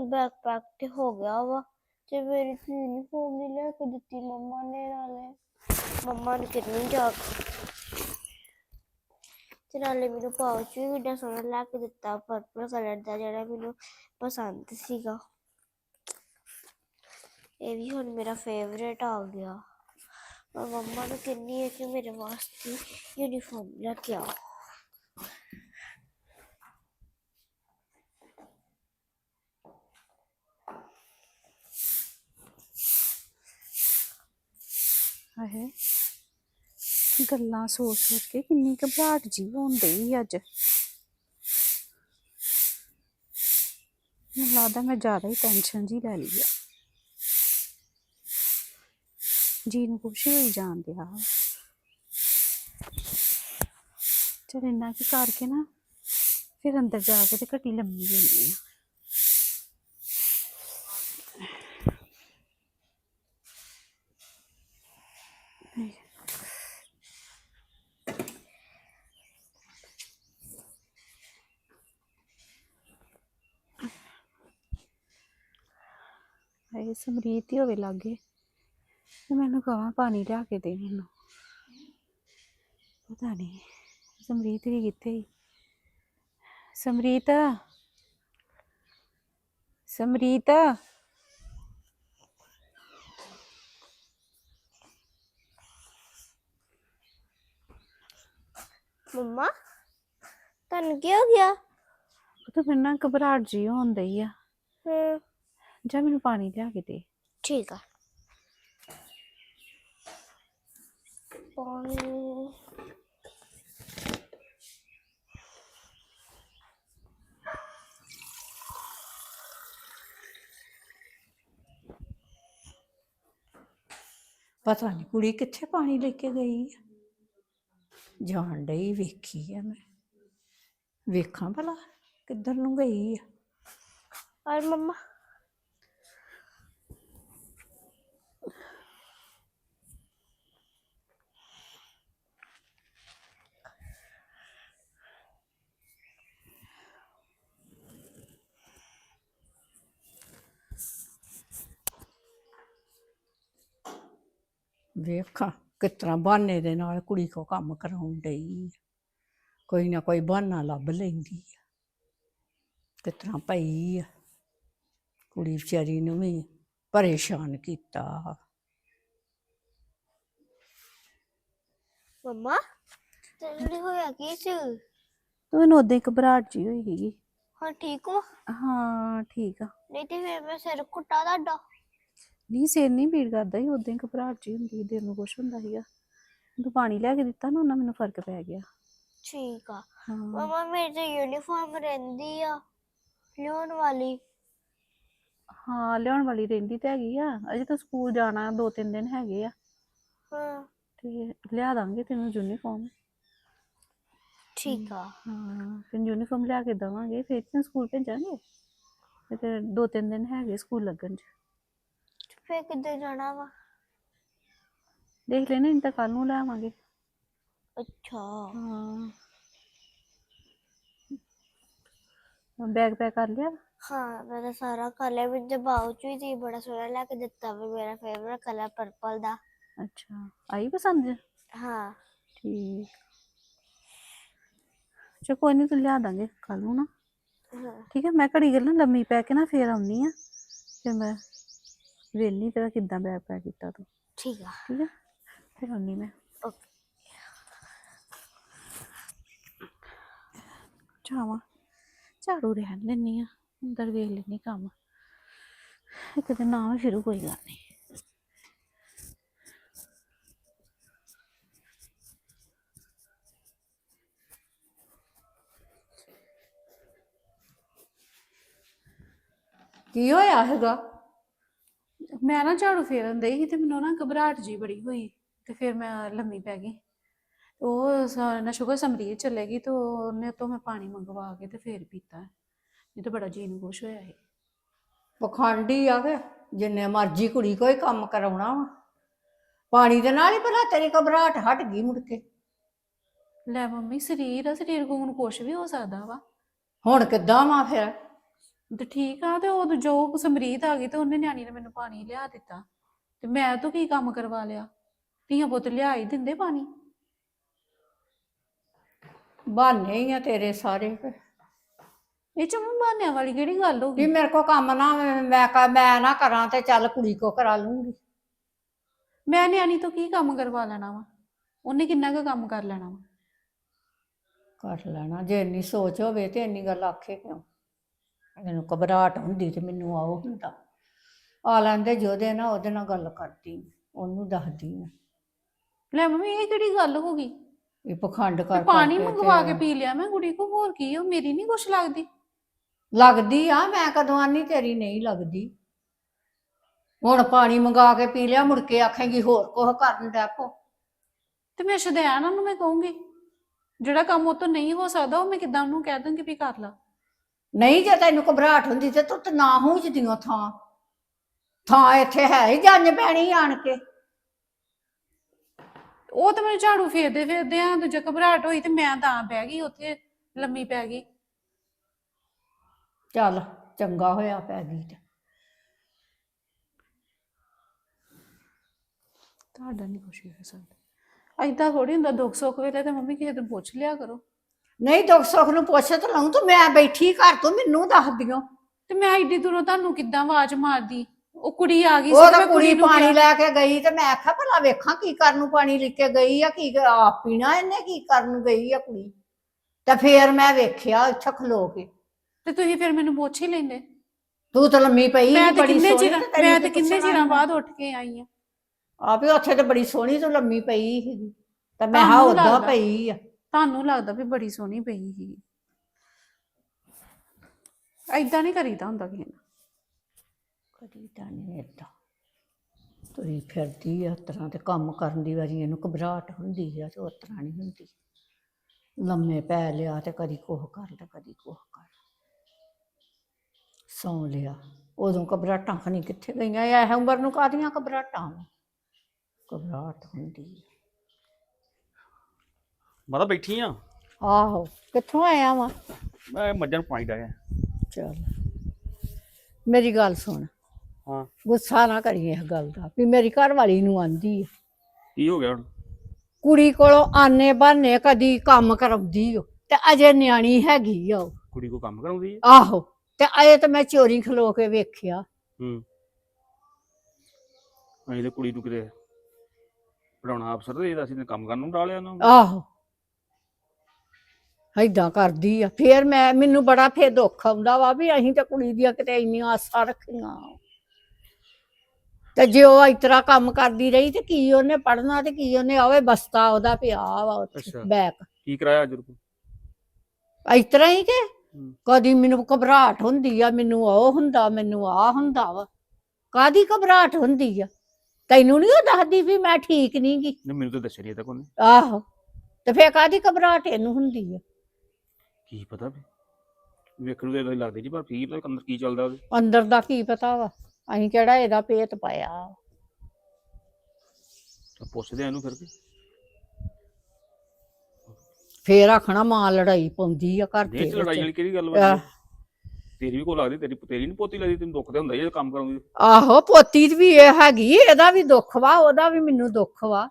ਹੁਣ ਬੈਕਪੈਕ ਤੇ ਹੋ ਗਿਆ ਵਾ ਤੇ ਮੇਰੀ ਯੂਨੀਫਾਰਮ ਨਹੀਂ ਲੈ ਕੇ ਦਿੱਤੀ ਮੰਮਾ ਨੇ ਨਾਲੇ। ਮੰਮਾ ਨੇ ਕਿੰਨੀ ਜਾ ਤੇ ਨਾਲੇ ਮੈਨੂੰ ਪਾਉਚ ਵੀ ਕਿੱਡਾ ਸੋਹਣਾ ਲੈ ਕੇ ਦਿੱਤਾ ਪਰਪਲ ਕਲਰ ਦਾ ਜਿਹੜਾ ਮੈਨੂੰ ਪਸੰਦ ਸੀਗਾ। ਇਹ ਵੀ ਹੁਣ ਮੇਰਾ ਫੇਵਰੇਟ ਆ ਗਿਆ। ਮੈਂ ਮੰਮਾ ਨੂੰ ਕਿੰਨੀ ਹੈ ਕਿ ਮੇਰੇ ਵਾਸਤੇ ਯੂਨੀਫਾਰਮ ਲੈ ਕੇ ਆਓ। ਹਾਏ ਗੱਲਾਂ ਸੋਚ ਸੋਚ ਕੇ ਕਿੰਨੀ ਘਬਰਾਹਟ ਜੀ ਹੋਣ ਡਈ ਅੱਜ। ਮੈਨੂੰ ਲੱਗਦਾ ਮੈਂ ਜ਼ਿਆਦਾ ਹੀ ਟੈਨਸ਼ਨ ਜੀ ਲੈ ਲਈ ਆ। ਜੀ ਨੂੰ ਕੁਛ ਹੋਈ ਜਾਣ ਡਿਆ ਚਲ ਇੰਨਾ ਕੀ ਕਰਕੇ ਨਾ ਫਿਰ ਅੰਦਰ ਜਾ ਕੇ ਤੇ ਘਟੀ ਲੰਮੀ ਜਾਂਦੀ ਆ। ਹਾਏ ਸਮਰੀਤ ਹੀ ਹੋਵੇ ਲਾਗੇ ਤੇ ਮੈਨੂੰ ਕਹਾਂ ਪਾਣੀ ਲਿਆ ਕੇ ਦੇ ਮੈਨੂੰ। ਪਤਾ ਨਹੀਂ, ਸਮਰੀਤ ਵੀ ਕਿੱਥੇ ਹੀ ਸਮਰੀਤ ਸਮਰੀਤ ਮੰਮਾ ਤੁਹਾਨੂੰ ਕੀ ਹੋ ਗਿਆ? ਉਹ ਤਾਂ ਮੈਨੂੰ ਨਾ ਘਬਰਾਹਟ ਜੀ ਹੋਣ ਡਈ ਆ। ਹੂੰ। ਜਾ ਮੈਨੂੰ ਪਾਣੀ ਲਿਆ ਕੇ ਦੇ। ਠੀਕ ਆ। ਪਾਣੀ। ਪਤਾ ਨਹੀਂ ਕੁੜੀ ਕਿੱਥੇ ਪਾਣੀ ਲੈ ਕੇ ਗਈ ਆ। ਜਾਣ ਡਈ ਵੇਖੀ ਆ ਮੈਂ। ਵੇਖਾਂ ਭਲਾ ਕਿੱਧਰ ਨੂੰ ਗਈ ਆ ਔਰ ਮੰਮਾ ਵੇਖਾਂ ਕਿਸ ਤਰ੍ਹਾਂ ਬਹਾਨੇ ਦੇ ਨਾਲ ਕੁੜੀ ਕੋ ਕੰਮ ਕਰਾਉਣ ਡਈ ਆ। ਕੋਈ ਨਾ ਕੋਈ ਬਹਾਨਾ ਲੱਭ ਲੈਂਦੀ ਆ। ਤਰ੍ਹਾਂ ਪਈ ਆ। ਕੁੜੀ ਵਿਚਾਰੀ ਨੂੰ ਵੀ ਪਰੇਸ਼ਾਨ ਕੀਤਾ। ਮੰਮਾ ਤੇਰੇ ਹੋਇਆ ਕੀ ਸੀ? ਤੂੰ ਮੈਨੂੰ ਉਦਾਂ ਹੀ ਘਬਰਾਹਟ ਜੀ ਹੋਈ ਸੀਗੀ। ਹਾਂ ਠੀਕ ਹੋ ਹਾਂ ਠੀਕ ਆ। ਨਹੀਂ ਤੇ ਫਿਰ ਮੈਂ ਸਿਰ ਕੁੱਟਾ ਤੁਹਾਡਾ। ਨਹੀਂ ਸਿਰ ਨਹੀਂ ਪੀੜ ਕਰਦਾ ਸੀ ਉਦਾਂ ਹੀ ਘਬਰਾਹਟ ਜੀ ਹੁੰਦੀ ਸੀ, ਦਿਲ ਨੂੰ ਕੁਛ ਹੁੰਦਾ ਸੀਗਾ। ਤੂੰ ਪਾਣੀ ਲਿਆ ਕੇ ਦਿੱਤਾ ਨਾ ਉਹਨਾਂ ਮੈਨੂੰ ਫ਼ਰਕ ਪੈ ਗਿਆ। ਠੀਕ ਆ। ਹਾਂ। ਮਮਾ ਮੇਰੀ ਤੇ ਯੂਨੀਫਾਰਮ ਰਹਿੰਦੀ ਆ। ਲਿਆਉਣ ਵਾਲੀ। ਹਾਂ ਲਿਆਉਣ ਵਾਲੀ ਰਹਿੰਦੀ ਤੇ ਹੈਗੀ ਆ। ਅਜੇ ਤਾਂ ਸਕੂਲ ਜਾਣਾ ਦੋ ਤਿੰਨ ਦਿਨ ਹੈਗੇ ਆ। ਹਾਂ। ਤੇ ਲਿਆ ਦਾਂਗੇ ਤੈਨੂੰ ਯੂਨੀਫਾਰਮ ਠੀਕ ਆ। ਹਾਂ ਤੈਨੂੰ ਯੂਨੀਫਾਰਮ ਲਿਆ ਕੇ ਦਵਾਂਗੇ। ਫਿਰ ਤੈਨੂੰ ਸਕੂਲ ਭੇਜਾਂਗੇ। ਤੇ ਫਿਰ ਦੋ ਤਿੰਨ ਦਿਨ ਹੈਗੇ ਸਕੂਲ ਲੱਗਣ ਚ। ਫੇਰ ਕਿੱਥੇ ਜਾਣਾ ਵਾ? ਦੇਖ ਲੈਣਾ ਤਾਂ ਕੱਲ ਨੂੰ ਲੈ ਆਵਾਂਗੇ ਅੱਛਾ। ਹਾਂ। ਬੈਗ ਪੈਕ ਕਰ ਲਿਆ? ਹਾਂ ਮੈਂ ਤਾਂ ਸਾਰਾ ਕਲਰ ਵਿੱਚ ਦੇ ਬਾਉਚ ਵੀ ਸੀ ਬੜਾ ਸੋਹਣਾ ਲੈ ਕੇ ਦਿੱਤਾ ਵਾ ਮੇਰਾ ਫੇਵਰਟ ਕਲਰ ਪਰਪਲ ਦਾ। ਅੱਛਾ। ਆਈ ਪਸੰਦ? ਹਾਂ। ਠੀਕ। ਚਾ ਕੋਈ ਨਹੀਂ ਤੂੰ ਲਿਆ ਦਾਂਗੇ ਕੱਲ ਨੂੰ ਨਾ। ਹਾਂ। ਠੀਕ ਹੈ ਮੈਂ ਘੜੀ ਗੱਲ ਨਾ ਲੰਮੀ ਪੈ ਕੇ ਨਾ ਫੇਰ ਆਉਣੀ ਆ ਫਿਰ ਮੈਂ ਵੇਲਨੀ ਤੇਰਾ ਕਿੱਦਾਂ ਬੈਗ ਪੈਕ ਕੀਤਾ ਤੂੰ। ਠੀਕ ਆ। ਠੀਕ ਹੈ ਫਿਰ ਆਉਣੀ ਮੈਂ। ਓਕੇ। ਚਾਵਾ ਝਾੜੂ ਰਹਿਣ ਲੈਣੀ ਆ, ਅੰਦਰ ਵੇਖ ਲੈਣੀ ਕੰਮ। ਇੱਕ ਦਿਨ ਨਾ ਸ਼ੁਰੂ ਕੋਈ ਗੱਲ ਨਹੀਂ ਕੀ ਹੋਇਆ ਹੈਗਾ? ਮੈਂ ਨਾ ਝਾੜੂ ਫੇਰਨ ਦਈ ਸੀ ਤੇ ਮੈਨੂੰ ਨਾ ਘਬਰਾਹਟ ਜੀ ਬੜੀ ਹੋਈ ਤੇ ਫਿਰ ਮੈਂ ਲੰਮੀ ਪੈ ਗਈ। ਉਹ ਸ- ਨਾ ਸ਼ੁਕਰ ਸਮਰੀਤ ਚਲੇ ਗਈ ਤੇ ਉਹਨੇ ਤੋਂ ਮੈਂ ਪਾਣੀ ਮੰਗਵਾ ਕੇ ਤੇ ਫੇਰ ਪੀਤਾ। ਨਹੀਂ ਤਾਂ ਬੜਾ ਜੀ ਨੂੰ ਖੁਸ਼ ਹੋਇਆ ਸੀ ਪਖੰਡੀ ਆ ਕੇ ਜਿੰਨੇ ਮਰਜ਼ੀ ਕੁੜੀ ਕੋਈ ਕੰਮ ਕਰਾਉਣਾ ਵਾ। ਪਾਣੀ ਦੇ ਨਾਲ ਹੀ ਭਲਾ ਤੇਰੀ ਘਬਰਾਹਟ ਹਟ ਗਈ ਮੁੜ ਕੇ। ਲੈ ਮੰਮੀ ਸਰੀਰ ਆ ਸਰੀਰ ਕੋਲ ਹੁਣ ਕੁਛ ਵੀ ਹੋ ਸਕਦਾ ਵਾ। ਹੁਣ ਕਿੱਦਾਂ ਵਾ ਫਿਰ? ਤੇ ਠੀਕ ਆ ਤੇ ਉਹ ਜੋ ਸਮਰੀਤ ਆ ਗਈ ਤੇ ਉਹਨੇ ਨਿਆਣੀ ਨੇ ਮੈਨੂੰ ਪਾਣੀ ਲਿਆ ਦਿੱਤਾ। ਤੇ ਮੈਂ ਤੋਂ ਕੀ ਕੰਮ ਕਰਵਾ ਲਿਆ? ਧੀਆਂ ਪੁੱਤ ਲਿਆ ਹੀ ਦਿੰਦੇ ਪਾਣੀ? ਬਹਾਨੇ ਹੀ ਆ ਤੇਰੇ ਸਾਰੇ। ਇਹ ਚ ਬਹਾਨਿਆਂ ਵਾਲੀ ਕਿਹੜੀ ਗੱਲ ਹੋ ਵੀ ਗਈ ਮੇਰੇ ਕੋ ਕੰਮ ਨਾ ਮੈਂ ਕ- ਮੈਂ ਨਾ ਕਰਾਂ ਤੇ ਚੱਲ ਕੁੜੀ ਕੋ ਕਰਾ ਲੂੰਗੀ। ਮੈਂ ਨਿਆਣੀ ਤੋਂ ਕੀ ਕੰਮ ਕਰਵਾ ਲੈਣਾ ਵਾ? ਉਹਨੇ ਕਿੰਨਾ ਕੁ ਕੰਮ ਕਰ ਲੈਣਾ ਵਾ? ਕਰ ਲੈਣਾ ਜੇ ਇੰਨੀ ਸੋਚ ਹੋਵੇ ਤੇ ਇੰਨੀ ਗੱਲ ਆਖੇ ਕਿਉਂ? ਮੈਨੂੰ ਘਬਰਾਹਟ ਹੁੰਦੀ ਤੇ ਮੈਨੂੰ ਆਓ ਹੁੰਦਾ। ਆ ਲੈਂਦੇ ਜੋਦੇ ਨਾ ਉਹਦੇ ਨਾਲ ਗੱਲ ਕਰਦੀ ਉਹਨੂੰ ਦੱਸਦੀ ਮੈਂ ਲੈ ਮੰਮੀ ਇਹ ਕਿਹੜੀ ਗੱਲ ਹੋ ਗਈ? ਇਹ ਪਖੰਡ ਕਰ ਪਾਣੀ ਕਰਕੇ ਮੰਗਵਾ ਕੇ ਪੀ ਲਿਆ ਮੈਂ ਕੁੜੀ ਕੋ ਹੋਰ ਕੀ ਉਹ ਮੇਰੀ ਨਹੀਂ ਕੁਛ ਲੱਗਦੀ। ਲੱਗਦੀ ਆ ਮੈਂ ਕਦੋਂ ਆਨੀ ਤੇਰੀ ਨਹੀਂ ਲੱਗਦੀ। ਹੁਣ ਪਾਣੀ ਮੰਗਾ ਕੇ ਪੀ ਲਿਆ ਮੁੜ ਕੇ ਆਖੇਂਗੀ ਹੋਰ ਕੁਝ ਕਰਨ ਦਾ ਪੋ। ਤੇ ਮੈਂ ਸ਼ਦਿਆਨ ਨੂੰ ਮੈਂ ਕਹੂੰਗੀ ਜਿਹੜਾ ਕੰਮ ਉਹ ਤੋਂ ਨਹੀਂ ਹੋ ਸਕਦਾ ਉਹ ਮੈਂ ਕਿਦਾਂ ਉਹਨੂੰ ਕਹਿ ਦੂੰਗੀ ਵੀ ਕਰ ਲਾ। ਨਹੀਂ ਜੇ ਤੈਨੂੰ ਘਬਰਾਹਟ ਹੁੰਦੀ ਤੇ ਤੂੰ ਨਾ ਹੁੰਜਦੀਆਂ ਥਾਂ। ਥਾਂ ਇੱਥੇ ਹੈ ਹੀ ਜੰਜ ਪੈਣੀ ਆਣ ਕੇ। ਉਹ ਤਾਂ ਮੈਨੂੰ ਝਾੜੂ ਫੇਰਦੇ ਫੇਰਦੇ ਆ ਦੂਜਾ ਘਬਰਾਹਟ ਹੋਈ ਤੇ ਮੈਂ ਤਾਂ ਬਹਿ ਗਈ ਉੱਥੇ ਲੰਮੀ ਪੈ ਗਈ। ਚੱਲ ਚੰਗਾ ਹੋਇਆ ਪੈ ਗਈ ਤੇ। ਤੁਹਾਡਾ ਨਹੀਂ ਕੁਛ ਹੋ ਸਕਦਾ। ਐਦਾਂ ਥੋੜੀ ਹੁੰਦਾ ਦੁੱਖ ਸੁੱਖ ਵੇਲੇ ਤੇ ਮੰਮੀ ਕਿਸੇ ਤੋਂ ਪੁੱਛ ਲਿਆ ਕਰੋ। ਨਹੀਂ ਦੁੱਖ ਸੁੱਖ ਨੂੰ ਪੁੱਛ ਤੇ ਲਊ ਤੂੰ ਮੈਂ ਬੈਠੀ ਘਰ ਤੂੰ ਮੈਨੂੰ ਦੱਸ ਦਿਓ। ਤੇ ਮੈਂ ਐਡੀ ਦੂਰੋਂ ਤੁਹਾਨੂੰ ਕਿੱਦਾਂ ਆਵਾਜ਼ ਮਾਰਦੀ? ਉਹ ਕੁੜੀ ਆ ਗਈ ਉਹ ਤੇ ਕੁੜੀ ਪਾਣੀ ਲੈ ਕੇ ਗਈ ਤੇ ਮੈਂ ਆਖਿਆ ਭਲਾ ਵੇਖਾਂ ਕੀ ਕਰਨ ਨੂੰ ਪਾਣੀ ਲੈ ਕੇ ਗਈ ਆ ਕੀ ਆਪ ਪੀਣਾ ਇਹਨੇ ਕੀ ਕਰਨ ਨੂੰ ਗਈ ਆ ਕੁੜੀ? ਤੇ ਫੇਰ ਮੈਂ ਵੇਖਿਆ ਇੱਥੇ ਖਲੋ ਕੇ। ਤੇ ਤੁਸੀਂ ਫਿਰ ਮੈਨੂੰ ਪੁੱਛ ਹੀ ਲੈਂਦੇ। ਤੂੰ ਤਾਂ ਲੰਮੀ ਪਈ ਮੈਂ ਤੇ ਕਿੰਨੇ ਚਿਰ ਮੈਂ ਤੇ ਕਿੰਨੇ ਚਿਰਾਂ? ਬਾਅਦ ਉੱਠ ਕੇ ਆਈ ਆ। ਆ ਵੀ ਉੱਥੇ ਤੇ ਬੜੀ ਸੋਹਣੀ ਤੂੰ ਲੰਮੀ ਪਈ ਸੀਗੀ। ਤੇ ਮੈਂ ਹਾਂ ਉਦਾਂ। ਪਈ ਆ। ਤੁਹਾਨੂੰ ਲੱਗਦਾ ਵੀ ਬੜੀ ਸੋਹਣੀ ਪਈ ਸੀ ਐਦਾਂ ਨਹੀਂ ਕਰੀਦਾ ਹੁੰਦਾ ਕਿਸੇ ਨਾਲ। ਕਦੀ ਤਾਂ ਨਹੀਂ ਏਦਾਂ ਤੁਰੀ ਫਿਰਦੀ ਆ ਤਰ੍ਹਾਂ ਤੇ ਕੰਮ ਕਰਨ ਦੀ ਵਾਰੀ ਇਹਨੂੰ ਘਬਰਾਹਟ ਹੁੰਦੀ ਆ ਤੇ ਉਸ ਤਰ੍ਹਾਂ ਨਹੀਂ ਹੁੰਦੀ। ਲੰਮੇ ਪੈ ਲਿਆ ਤੇ ਕਦੀ ਕੋਹ ਕਰ ਤੇ ਕਦੀ ਕੋਹ ਕਰ। ਸੌਂ ਲਿਆ। ਉਦੋਂ ਘਬਰਾਹਟਾਂ ਖਣੀ ਕਿੱਥੇ ਗਈਆਂ? ਇਹ ਉਮਰ ਨੂੰ ਕਾਦੀਆਂ ਘਬਰਾਹਟਾਂ ਵਾਂ? ਘਬਰਾਹਟ ਹੁੰਦੀ ਆ। ਮਾਤਾ ਬੈਠੀ ਆ। ਆਹੋ ਕਿੱਥੋਂ ਆਇਆ ਵਾ? ਮੈਂ ਮੱਝਾਂ ਨੂੰ ਪਾਣੀ ਡਾਇਆ ਚੱਲ। ਮੇਰੀ ਗੱਲ ਸੁਣ। ਹਾਂ। ਗੁੱਸਾ ਨਾ ਕਰੀ ਇਸ ਗੱਲ ਦਾ ਵੀ ਮੇਰੀ ਘਰ ਵਾਲੀ ਨੂੰ ਆਂਦੀ ਆ। ਕੀ ਹੋ ਗਿਆ ਹੁਣ? ਕੁੜੀ ਕੋਲੋਂ ਆਨੇ ਬਾਨੇ ਕਦੀ ਕੰਮ ਕਰਾਉਂਦੀ ਓ ਤੇ ਅਜੇ ਨਿਆਣੀ ਹੈਗੀ ਆ ਉਹ। ਕੁੜੀ ਕੋ ਕੰਮ ਕਰਾਉਂਦੀ ਹੈ ਆਹੋ ਤੇ ਅਜੇ ਤਾਂ ਮੈਂ ਚੋਰੀ ਖਲੋ ਕੇ ਵੇਖਿਆ। ਹੂੰ। ਅਸੀਂ ਤੇ ਕੁੜੀ ਨੂੰ ਕਿਤੇ ਪੜਾਉਣਾ ਅਫਸਰ ਦੇ ਅਸੀਂ ਤੇ ਕੰਮ ਕਰਨ ਨੂੰ ਡਾਲਿਆ ਉਹਨਾਂ। ਨੂੰ ਆਹੋ। ਏਦਾਂ ਕਰਦੀ ਆ। ਫੇਰ ਮੈਂ ਮੈਨੂੰ ਬੜਾ ਫੇਰ ਦੁੱਖ ਆਉਂਦਾ ਵਾ ਵੀ ਅਸੀਂ ਤਾਂ ਕੁੜੀ ਦੀਆਂ ਕਿਤੇ ਇੰਨੀਆਂ ਆਸਾਂ ਰੱਖੀਆਂ। ਤੇ ਜੇ ਉਹ ਇਸ ਤਰ੍ਹਾਂ ਕੰਮ ਕਰਦੀ ਰਹੀ ਤੇ ਕੀ ਉਹਨੇ ਪੜਨਾ ਤੇ ਕੀ ਉਹਨੇ ਆਵੇ ਬਸਤਾ ਉਹਦਾ ਪਿਆ ਵਾ ਉੱਥੇ ਅੱਛਾ। ਬੈਕ। ਕੀ ਕਰਾਇਆ ਅੱਜ ਰੁਕ? ਇਸ ਤਰ੍ਹਾਂ ਹੀ ਕਿ ਹੂੰ। ਕਦੀ ਮੈਨੂੰ ਘਬਰਾਹਟ ਹੁੰਦੀ ਆ ਮੈਨੂੰ ਉਹ ਹੁੰਦਾ ਮੈਨੂੰ ਆ ਹੁੰਦਾ ਵਾ। ਕਾਦੀ ਘਬਰਾਹਟ ਹੁੰਦੀ ਆ? ਤੈਨੂੰ ਨਹੀਂ ਉਹ ਦੱਸਦੀ ਵੀ ਮੈਂ ਠੀਕ ਨਹੀਂ ਗੀ। ਮੈਨੂੰ ਤਾਂ ਦੱਸਿਆ ਨਹੀਂ ਤਾਂ ਕੋਨੇ ਆਹੋ ਤੇ ਫੇਰ ਕਾਦੀ ਘਬਰਾਹਟ ਇਹਨੂੰ ਹੁੰਦੀ ਆ? ਕੀ ਪਤਾ ਵੀ। ਵੇਖਣ ਨੂੰ ਤਾਂ ਏਦਾਂ ਹੀ ਲੱਗਦੀ ਜੀ ਪਰ ਪਤਾ ਅੰਦਰ ਕੀ ਚੱਲਦਾ ਉਹਦੇ? ਅੰਦਰ ਦਾ ਕੀ ਪਤਾ ਵਾ? ਅਸੀਂ ਕਿਹੜਾ ਇਹਦਾ ਪੇਤ ਪਾਇਆ? ਤਾਂ ਪੁੱਛਦੇ ਆ ਇਹਨੂੰ ਫਿਰ ਵੀ। ਫੇਰ ਆਖਣਾ ਮਾਂ ਲੜਾਈ ਪਾਉਂਦੀ ਆ ਘਰ ਦੇ ਲੜਾਈ ਵਾਲੀ ਵਿੱਚ ਕਿਹੜੀ ਗੱਲ ਆਹ। ਵਾ ਤੇਰੀ ਵੀ ਕੋ ਲੱਗਦੀ ਤੇਰੀ ਤੇਰੀ ਨਹੀਂ ਪੋਤੀ ਲੱਗਦੀ ਤੈਨੂੰ ਦੁੱਖ ਤੇ ਹੁੰਦਾ ਹੀ ਆ ਕੰਮ ਕਰਾਉਂਦੀ ਆਹੋ ਪੋਤੀ ਦੀ ਵੀ ਇਹ ਹੈਗੀ ਇਹਦਾ ਵੀ ਦੁੱਖ ਵਾ ਉਹਦਾ ਵੀ ਮੈਨੂੰ ਦੁੱਖ ਵਾ।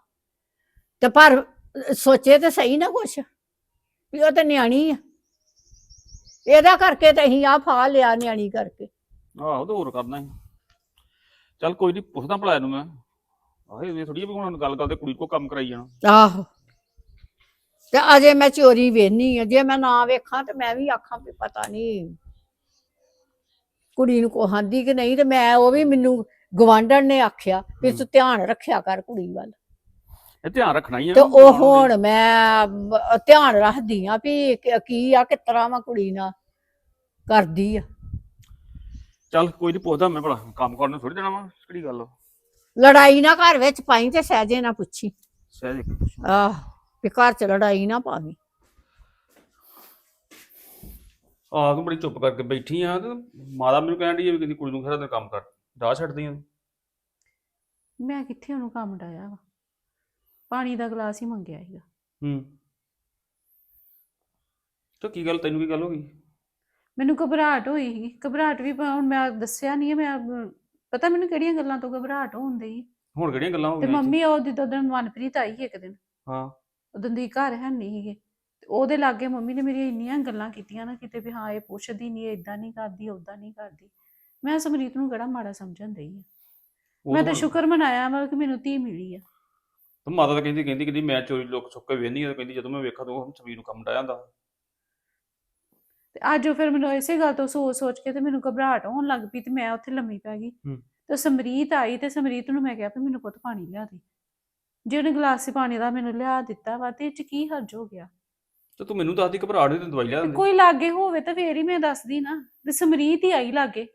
ਤੇ ਪਰ ਸੋਚੇ ਤੇ ਸਹੀ ਨਾ ਕੁਛ ਵੀ ਉਹ ਤੇ ਨਿਆਣੀ ਆ। ਇਹਦਾ ਕਰਕੇ ਤੇ ਅਸੀਂ ਆ ਫਾ ਲਿਆ ਨਿਆਣੀ ਕਰਕੇ। ਆਹੋ ਤੇ ਹੋਰ ਕਰਨਾ ਸੀ ਚੱਲ ਕੋਈ ਨਹੀਂ ਪੁੱਛਦਾ ਭਲਾ ਇਹਨੂੰ ਮੈਂ। ਆਹੇ ਇਹ ਥੋੜੀ ਵੀ ਹੁਣ ਗੱਲ ਕਰਦੇ ਕੁੜੀ ਕੋ ਕੰਮ ਕਰਾਈ ਜਾਣਾ। ਆਹੋ। ਤੇ ਅਜੇ ਮੈਂ ਚੋਰੀ ਵੇਖਣੀ ਆ। ਜੇ ਮੈਂ ਨਾ ਵੇਖਾਂ ਤੇ ਮੈਂ ਵੀ ਆਖਾਂ ਵੀ ਪਤਾ ਨਹੀਂ ਕੁੜੀ ਨੂੰ ਕੋਹਾਂਦੀ ਕਿ ਨਹੀਂ ਤੇ ਮੈਂ ਉਹ ਵੀ ਮੈਨੂੰ ਗਵਾਂਢਣ ਨੇ ਆਖਿਆ ਵੀ ਤੂੰ ਧਿਆਨ ਰੱਖਿਆ ਕਰ ਕੁੜੀ ਵੱਲ। ਇਹ ਧਿਆਨ ਰੱਖਣਾ ਹੀ ਆ ਤੇ ਉਹ ਹੁਣ ਮੈਂ ਬ- ਧਿਆਨ ਰੱਖਦੀ ਆ ਵੀ ਕ- ਕੀ ਆ ਕਿਸ ਤਰ੍ਹਾਂ ਵਾ ਕੁੜੀ ਨਾਲ ਕਰਦੀ ਆ। ਚੱਲ ਕੋਈ ਨਹੀਂ ਪੁੱਛਦਾ ਮੈਂ ਭਲਾ ਕੰਮ ਕਰਨ ਨੂੰ ਥੋੜੀ ਦੇਣਾ ਵਾ ਕਿਹੜੀ ਗੱਲ ਆ? ਲੜਾਈ ਨਾ ਘਰ ਵਿੱਚ ਪਾਈ ਤੇ ਸਹਿਜੇ ਨਾ ਪੁੱਛੀ। ਸਹਿਜ ਆਹ ਵੀ ਘਰ ਚ ਲੜਾਈ ਨਾ ਪਾਵੀਂ। ਆ ਤੂੰ ਬੜੀ ਚੁੱਪ ਕਰਕੇ ਬੈਠੀ ਆ ਤੇ ਮਾਤਾ ਮੈਨੂੰ ਕਹਿਣ ਦੀ ਵੀ ਕਿਤੇ ਕੁੜੀ ਨੂੰ ਖਰਾ ਤੇ ਕੰਮ ਕਰ ਡਾਹ ਛੱਡਦੀ ਆ ਮੈਂ ਕਿੱਥੇ ਉਹਨੂੰ ਕੰਮ ਡਾਇਆ ਵਾ? ਪਾਣੀ ਦਾ ਗਲਾਸ ਹੀ ਮੰਗਿਆ ਸੀਗਾ। ਹੂੰ। ਤਾਂ ਕੀ ਗੱਲ ਤੈਨੂੰ ਕੀ ਗੱਲ ਹੋ ਗਈ? ਮੈਨੂੰ ਘਬਰਾਹਟ ਹੋਈ ਸੀ। ਘਬਰਾਹਟ ਵੀ ਪ- ਹੁਣ ਮੈਂ ਦੱਸਿਆ ਨਹੀਂ ਹੈ ਮੈਂ ਪਤਾ ਮੈਨੂੰ ਕਿਹੜੀਆਂ ਗੱਲਾਂ ਤੋਂ ਘਬਰਾਹਟ ਹੁੰਦੀ ਹੁਣ ਕਿਹੜੀਆਂ ਗੱਲਾਂ ਹੋ ਤੇ ਗਈਆਂ? ਮੰਮੀ ਉਹ ਜਦੋਂ ਦਿਨ ਮਨਪ੍ਰੀਤ ਆਈ ਸੀ ਇੱਕ ਦਿਨ। ਹਾਂ। ਉਦੋਂ ਦੀ ਘਰ ਹੈ ਨਹੀਂ ਸੀਗੇ। ਤੇ ਉਹਦੇ ਲਾਗੇ ਮੰਮੀ ਨੇ ਮੇਰੀਆਂ ਇੰਨੀਆਂ ਗੱਲਾਂ ਕੀਤੀਆਂ ਨਾ ਕਿਤੇ ਵੀ ਹਾਂ ਇਹ ਪੁੱਛਦੀ ਨਹੀਂ ਇਦਾਂ ਨਹੀਂ ਕਰਦੀ ਉਦਾਂ ਨਹੀਂ ਕਰਦੀ। ਮੈਂ ਸਮਰੀਤ ਨੂੰ ਕਿਹੜਾ ਮਾੜਾ ਸਮਝਣ ਦਈ ਆ। ਉਹ ਮੈਂ ਤਾਂ ਹੁਣ- ਸ਼ੁਕਰ ਮਨਾਇਆ ਮੈਂ ਕਿ ਮੈਨੂੰ ਧੀ ਮਿਲੀ ਆ। ਤੇ ਮਾਤਾ ਤਾਂ ਕਹਿੰਦੀ ਕਹਿੰਦੀ ਕਿ ਮੈਂ ਚੋਰੀ ਲੋਕ ਸੁੱਕੇ ਵੇਹਨੀ ਆ ਕਹਿੰਦੀ ਜਦੋਂ ਮੈਂ ਵੇਖਾਂ ਤਾਂ ਉਹ ਨੂੰ ਕੰਮ ਡਾਇਆ ਜਾਂਦਾ। ਤੇ ਅੱਜ ਉਹ ਫਿਰ ਮੈਨੂੰ ਇਸੇ ਗੱਲ ਤੋਂ ਸੋਚ ਸੋਚ ਕੇ ਤੇ ਮੈਨੂੰ ਘਬਰਾਹਟ ਹੋਣ ਲੱਗ ਪਈ ਤੇ ਮੈਂ ਉੱਥੇ ਲੰਮੀ ਪੈ ਗਈ। ਹੂੰ। ਤੇ ਸਮਰੀਤ ਆਈ ਤੇ ਸਮਰੀਤ ਨੂੰ ਮੈਂ ਕਿਹਾ ਵੀ ਮੈਨੂੰ ਪੁੱਤ ਪਾਣੀ ਲਿਆ ਦੇ। ਜੇ ਉਹਨੇ ਗਲਾਸ ਪਾਣੀ ਦਾ ਮੈਨੂੰ ਲਿਆ ਦਿੱਤਾ ਵਾ ਤੇ ਇਹ ਚ ਕੀ ਹਰਜ ਹੋ ਗਿਆ? ਤੇ ਤੂੰ ਮੈਨੂੰ ਦੱਸਦੀ ਘਬਰਾਹਟ ਹੋਈ ਤੈਨੂੰ ਦਵਾਈ ਲਿਆ ਤੇ ਦਿੰਦੀ ਕੋਈ ਲਾਗੇ ਹੋਵੇ ਤਾਂ ਫੇਰ ਹੀ ਮੈਂ ਦੱਸਦੀ ਨਾ। ਤੇ ਸਮਰੀਤ ਹੀ ਆਈ ਲਾਗੇ।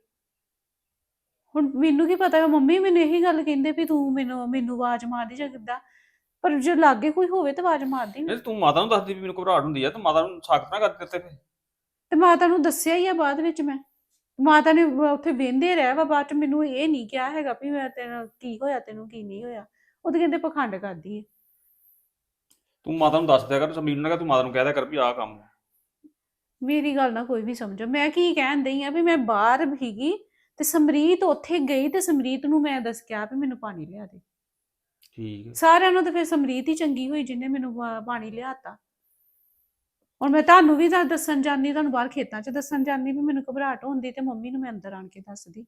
ਹੁਣ ਮੈਨੂੰ ਕੀ ਪਤਾ ਮੰਮੀ ਮੈਨੂੰ ਇਹੀ ਗੱਲ ਕਹਿੰਦੇ ਵੀ ਤੂੰ ਮੈਨੂੰ ਮੈਨੂੰ ਆਵਾਜ਼ ਮਾਰਦੀ ਜਾਂ ਕਿੱਦਾਂ। ਪਰ ਜੇ ਲਾਗੇ ਕੋਈ ਹੋਵੇ ਤਾਂ ਆਵਾਜ਼ ਮਾਰਦੀ ਨਾ। ਨਹੀਂ ਤੂੰ ਮਾਤਾ ਨੂੰ ਦੱਸਦੀ ਵੀ ਮੈਨੂੰ ਘਬਰਾਹਟ ਹੁੰਦੀ ਆ ਤੇ ਮਾਤਾ ਨੂੰ ਸਾਖਤ ਨਾ ਕਰ ਦਿੱਤੇ ਫੇ ਤੇ ਮਾਤਾ ਨੂੰ ਦੱਸਿਆ ਹੀ ਆ ਬਾਅਦ ਵਿੱਚ ਮੈਂ। ਮਾਤਾ ਨੇ ਉੱਥੇ ਵੇਂਦੇ ਰਹਿ ਵਾ ਬਾਅਦ ਚ ਮੈਨੂੰ ਇਹ ਨਹੀਂ ਕਿਹਾ ਹੈਗਾ ਵੀ ਮੈਂ ਤੈਨੂੰ ਕੀ ਹੋਇਆ ਤੈਨੂੰ ਕੀ ਨਹੀਂ ਹੋਇਆ। ਉਹ ਤਾਂ ਕਹਿੰਦੇ ਪਖੰਡ ਕਰਦੀ ਹੈ ਤੂੰ ਮਾਤਾ ਨੂੰ ਦੱਸ ਦਿਆ ਕਰ ਸਮੀਰ ਨੂੰ ਕਹ ਤੂੰ ਮਾਤਾ ਨੂੰ ਕਹਿ ਦਿਆ ਕਰ ਵੀ ਆਹ ਕੰਮ ਆ। ਮੇਰੀ ਗੱਲ ਨਾ ਕੋਈ ਵੀ ਸਮਝੋ। ਮੈਂ ਕੀ ਕਹਿਣ ਦਈ ਆ ਵੀ ਮੈਂ ਬਾਹਰ ਭੀਗੀ ਤੇ ਸਮਰੀਤ ਉੱਥੇ ਗਈ ਤੇ ਸਮਰੀਤ ਨੂੰ ਮੈਂ ਦੱਸ ਕਿਹਾ ਵੀ ਮੈਨੂੰ ਪਾਣੀ ਲਿਆ ਦੇ। ਠੀਕ ਹੈ ਸਾਰਿਆਂ ਨੂੰ ਤਾਂ ਫਿਰ ਸਮਰੀਤ ਹੀ ਚੰਗੀ ਹੋਈ ਜਿਹਨੇ ਮੈਨੂੰ ਪਾ- ਪਾਣੀ ਲਿਆਤਾ। ਹੁਣ ਮੈਂ ਤੁਹਾਨੂੰ ਵੀ ਤਾਂ ਦੱਸਣ ਜਾਂਦੀ ਤੁਹਾਨੂੰ ਬਾਹਰ ਖੇਤਾਂ 'ਚ ਦੱਸਣ ਜਾਂਦੀ ਵੀ ਮੈਨੂੰ ਘਬਰਾਹਟ ਹੁੰਦੀ ਤੇ ਮੰਮੀ ਨੂੰ ਮੈਂ ਅੰਦਰ ਆਣ ਕੇ ਦੱਸਦੀ।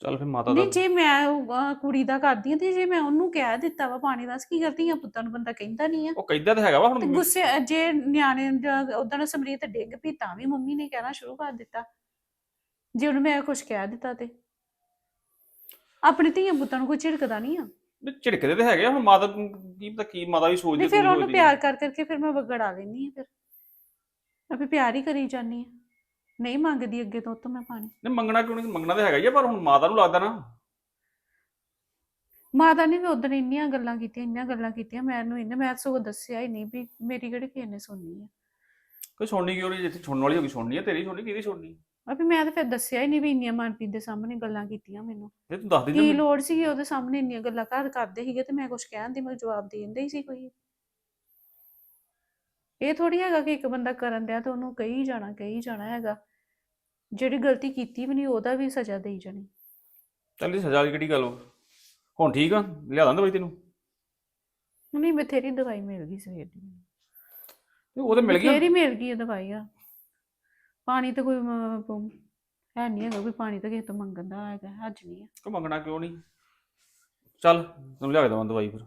ਚੱਲ ਫਿਰ ਮਾਤਾ ਦਾ ਨਹੀਂ ਜੇ ਮੈਂ ਉਹ, ਅਹ, ਕੁੜੀ ਦਾ ਕਰਦੀ ਆ ਤੇ ਜੇ ਮੈਂ ਉਹਨੂੰ ਕਹਿ ਦਿੱਤਾ ਵਾ ਪਾਣੀ ਦੱਸ ਕੀ ਕਰਦੀ ਆ ਪੁੱਤਾਂ ਨੂੰ ਬੰਦਾ ਕਹਿੰਦਾ ਨਹੀਂ ਆ। ਉਹ ਕਹਿੰਦਾ ਤਾਂ ਹੈਗਾ ਵਾ ਤੇ ਹੁਣ ਗੁੱਸੇ ਜੇ ਨਿਆਣੇ ਉਦੋਂ ਸਮਰੀਤ ਡਿੱਗ ਪਈ ਤਾਂ ਵੀ ਮੰਮੀ ਨੇ ਕਹਿਣਾ ਸ਼ੁਰੂ ਕਰ ਦਿੱਤਾ। ਜੇ ਉਹਨੂੰ ਮੈਂ ਕੁਝ ਕਹਿ ਦਿੱਤਾ ਤੇ। ਆਪਣੇ ਧੀਆਂ ਪੁੱਤਾਂ ਨੂੰ ਕੋਈ ਝਿੜਕਦਾ ਨਹੀਂ ਆ। ਵੀ ਝਿੜਕਦੇ ਤੇ ਹੈਗੇ ਆ ਹੁਣ ਮਾਤਾ ਕੀ ਪਤਾ ਕੀ ਮਾਤਾ ਵੀ ਸੋਚਦੀ ਨਹੀਂ ਫਿਰ ਉਹਨੂੰ ਪਿਆਰ ਕਰ ਕਰਕੇ ਫਿਰ ਮੈਂ ਵਗੜਾ ਲੈਣੀ ਆ ਫਿਰ। ਫਿਰ ਪਿਆਰ ਹੀ ਕਰੀ ਜਾਨੀ ਆ ਨਹੀਂ ਮੰਗਦੀ ਅੱਗੇ ਤੋਂ ਉਹ ਤੋਂ ਮੈਂ ਪਾਣੀ। ਨਹੀਂ ਮੰਗਣਾ ਕਿਉਂ ਨਹੀਂ? ਮੰਗਣਾ ਤਾਂ ਹੈਗਾ ਹੀ ਆ ਪਰ ਹੁਣ ਮਾਤਾ ਨੂੰ ਲੱਗਦਾ ਨਾ। ਮਾਤਾ ਨੇ ਵੀ ਉਦੋਂ ਇੰਨੀਆਂ ਗੱਲਾਂ ਕੀਤੀਆਂ ਇੰਨੀਆਂ ਗੱਲਾਂ ਕੀਤੀਆਂ ਮੈਨੂੰ ਇਹਨੇ ਮੈਂ ਸਗੋਂ ਦੱਸਿਆ ਹੀ ਨਹੀਂ ਵੀ ਮੇਰੀ ਕਿਹੜੀ ਕਿਸੇ ਨੇ ਸੁਣਨੀ ਆ। ਕੋਈ ਸੁਣਨੀ ਕਿਉਂ ਨਹੀਂ? ਜਿੱਥੇ ਸੁਣਨ ਵਾਲੀ ਹੋ ਗਈ ਸੁਣਨੀ ਆ ਤੇਰੀ ਸੁਣਨੀ ਕਿਹਦੀ ਸੁਣਨੀ? ਆ ਵੀ ਮੈਂ ਤਾਂ ਫਿਰ ਦੱਸਿਆ ਹੀ ਨਹੀਂ ਵੀ ਇੰਨੀਆਂ ਮਨਪ੍ਰੀਤ ਦੇ ਸਾਹਮਣੇ ਗੱਲਾਂ ਕੀਤੀਆਂ ਮੈਨੂੰ। ਇਹ ਤੂੰ ਦੱਸਦੀ ਕੀ ਲੋੜ ਸੀ ਉਹਦੇ ਸਾਹਮਣੇ ਇੰਨੀਆਂ ਗੱਲਾਂ ਘਰ ਕਰਦੇ ਸੀਗੇ ਤੇ ਮੈਂ ਕੁਝ ਕਹਿਣ ਦੀ ਮੈਂ ਜਵਾਬ ਦੇ ਦਿੰਦਾ ਹੀ ਸੀ ਕੋਈ। ਇਹ ਥੋੜੀ ਹੈਗਾ ਕਿ ਇੱਕ ਬੰਦਾ ਕਰਨ ਦਿਆ ਤੇ ਉਹਨੂੰ ਕਹੀ ਜਾਣਾ ਕਹੀ ਜਾਣਾ ਹੈਗਾ। ਜਿਹੜੀ ਗਲਤੀ ਕੀਤੀ ਵੀ ਨਹੀਂ ਉਹਦਾ ਵੀ ਸਜ਼ਾ ਦੇਈ ਜਾਣੀ। ਚੱਲ ਇਹ ਸਜ਼ਾ ਵਾਲੀ ਕਿਹੜੀ ਗੱਲ ਵਾ? ਹੁਣ ਠੀਕ ਆ ਲਿਆ ਦਾਂ ਦਵਾਈ ਤੈਨੂੰ। ਨਹੀਂ ਬਥੇਰੀ ਦਵਾਈ ਮਿਲ ਗਈ ਸਵੇਰ ਦੀ। ਤੇ ਉਹ ਤੇ ਮਿਲ ਗਿਆ ਬਥੇਰੀ ਮਿਲ ਗਈ ਹੈ ਦਵਾਈ ਆ। ਪਾਣੀ ਤਾਂ ਕੋਈ ਮ- ਪ- ਹੈ ਨਹੀਂ ਹੈਗਾ ਵੀ ਪਾਣੀ ਤਾਂ ਕਿਸੇ ਤੋਂ ਮੰਗਣ ਦਾ ਹੈਗਾ, ਅੱਜ ਨਹੀਂ ਆ। ਕਿ ਮੰਗਣਾ ਕਿਉਂ ਨਹੀਂ ਚੱਲ, ਤੈਨੂੰ ਲਿਆ ਕੇ ਦਵਾਂ ਦਵਾਈ ਫਿਰ।